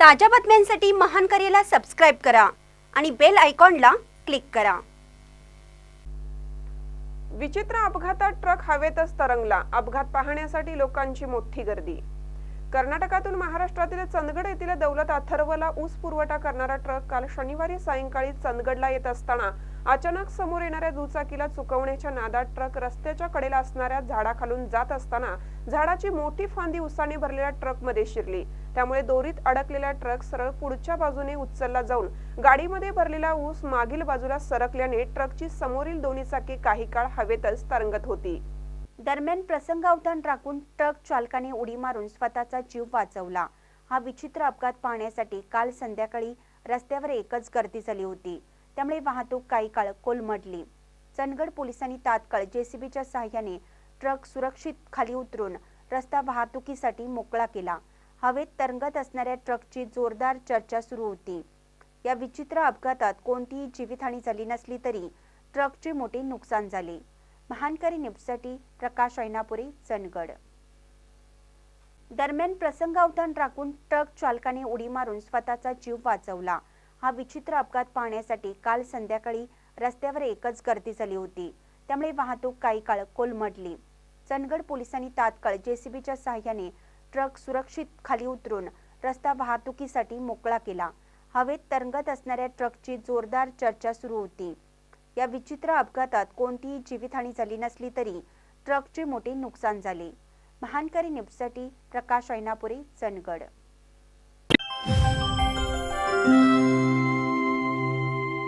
ताज्या बातम्यांसाठी महान करेला सबस्क्राईब करा आणि बेल आयकॉनला क्लिक करा. विचित्र अपघातात ट्रक हवेतच तरंगला. अपघात पाहण्यासाठी लोकांची मोठी गर्दी. कर्नाटकातून महाराष्ट्रातील चंदगड येथील दौलत अथर्वला ऊस पुरवठा करणारा ट्रक काल शनिवारी सायंकाळी चंदगडला येत असताना अचानक समोर येणाऱ्या दुचाकीला चुकवण्याच्या नादात ट्रक रस्त्याच्या कडेला असणाऱ्या झाडाखालून जात असताना झाडाची मोठी फांदी उसाने भरलेल्या ट्रकमध्ये शिरली. त्यामुळे दोरीत अडकलेला ट्रक सरळ पुढच्या बाजूने उचलला जाऊन गाडीमध्ये भरलेला ऊस मागील बाजूला सरकल्याने ट्रकची समोरील दोन्ही चाकी काही काळ हवेतच तरंगत होती. दरम्यान प्रसंगावधान राखून ट्रक चालकाने उडी मारून स्वतःचा जीव वाचवला. हा विचित्र अपघात पाहण्यासाठी काल संध्याकाळी रस्त्यावर एकच गर्दी झाली होती. त्यामुळे वाहतूक काही काळ कोलमडली. चंदगड पोलिसांनी तात्काळ जेसीबीच्या सहाय्याने ट्रक सुरक्षित खाली उतरून रस्ता वाहतुकीसाठी मोकळा केला. हवेत तरंगत असणाऱ्या ट्रकची जोरदार चर्चा सुरू होती. या विचित्र अपघातात कोणतीही जीवितहानी झाली नसली तरी ट्रकचे मोठे नुकसान झाले. महानकरी निपसाठी प्रकाश ऐनापुरी चंदगड. दरम्यान प्रसंगावधान राखून ट्रक चालकाने उडी मारून स्वतःचा जीव वाचवला. हा विचित्र अपघात पाहण्यासाठी काल संध्याकाळी रस्त्यावर एकच गर्दी झाली होती. त्यामुळे वाहतूक काही काळ कोलमडली. चंदगड पोलिसांनी तात्काळ जेसीबीच्या सहाय्याने ट्रक सुरक्षित खाली उतरून रस्ता वाहतुकीसाठी मोकळा केला. हवेत तरंगत असणाऱ्या ट्रकची जोरदार चर्चा सुरू होती. या विचित्र अपघातात कोणतीही जीवितहानी झाली नसली तरी ट्रकचे मोठे नुकसान झाले. महानकरी न्यूजसाठी प्रकाश ऐनापुरे चंदगड.